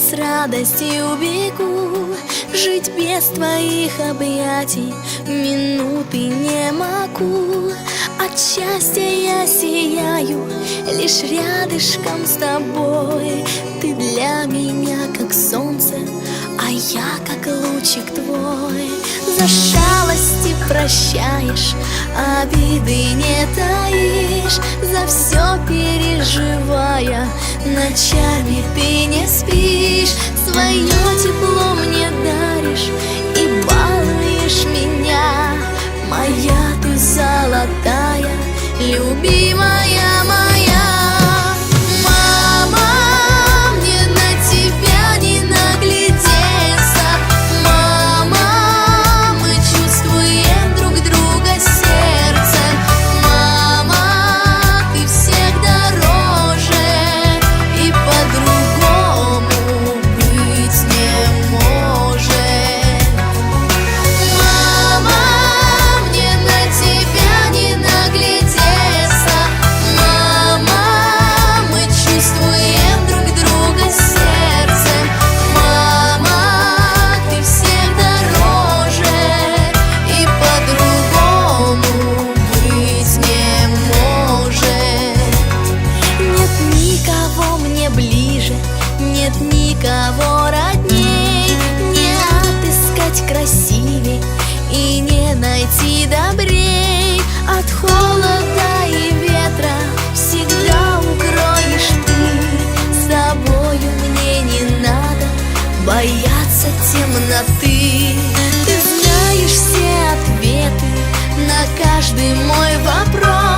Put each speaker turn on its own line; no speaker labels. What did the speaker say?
С радостью бегу. Жить без твоих объятий Минуты не могу. От счастья я сияю Лишь рядышком с тобой. Ты для меня как солнце А я как лучик твой. За шалости прощаешь Обиды не таишь. За все переживая Ночами ты не спишь. Свое тепло мне даришь боятся темноты Ты знаешь все ответы на каждый мой вопрос.